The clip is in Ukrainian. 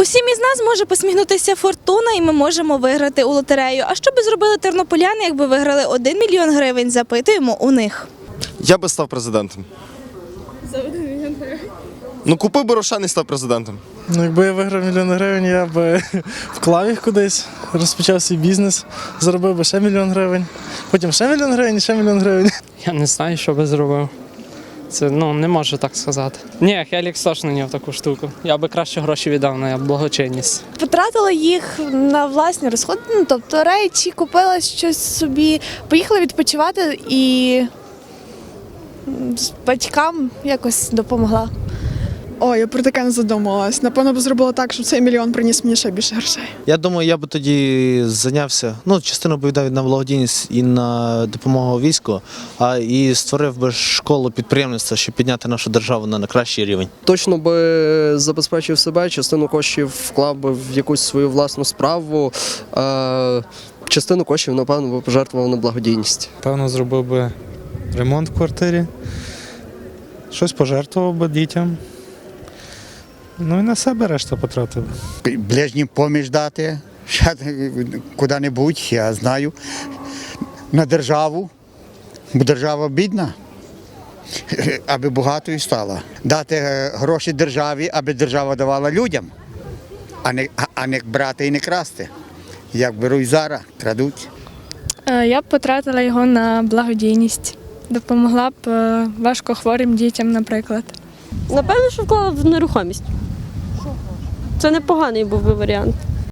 Усім із нас може посміхнутися фортуна, і ми можемо виграти у лотерею. А що би зробили тернополяни, якби виграли 1 мільйон гривень? Запитуємо у них. Я би став президентом. За 1 мільйон гривень. Ну купив би Рошен і став президентом. Ну, якби я виграв мільйон гривень, я б вклав їх кудись, розпочав свій бізнес, заробив би ще мільйон гривень, потім ще мільйон гривень, і ще мільйон гривень. Я не знаю, що би зробив. Це ну не можу так сказати. Ні, Хелікс точно не в таку штуку. Я би краще гроші віддав на благочинність. Потратила їх на власні розходи, ну тобто речі, купила щось собі, поїхала відпочивати і з батькам якось допомогла. О, я про таке не задумувалась. Напевно, б зробила так, щоб цей мільйон приніс мені ще більше грошей. Я думаю, я би тоді зайнявся. Ну, частину б віддав на благодійність і на допомогу війську, а і створив би школу підприємництва, щоб підняти нашу державу на кращий рівень. точно би забезпечив себе, частину коштів вклав би в якусь свою власну справу. Е, частину коштів, напевно, би пожертвував на благодійність. Певно, зробив би ремонт в квартирі, щось пожертвував би дітям. Ну і на себе решта потратив. ближнім поміж дати, ще куди-небудь, я знаю, на державу, бо держава бідна, аби багатою стала. Дати е, гроші державі, аби держава давала людям, а не, а- не брати і не красти. Як беруть зараз, крадуть. Е, Я б потратила його на благодійність. Допомогла б е, важкохворим дітям, наприклад. Напевно, що вклала в нерухомість. Це непоганий був би варіант.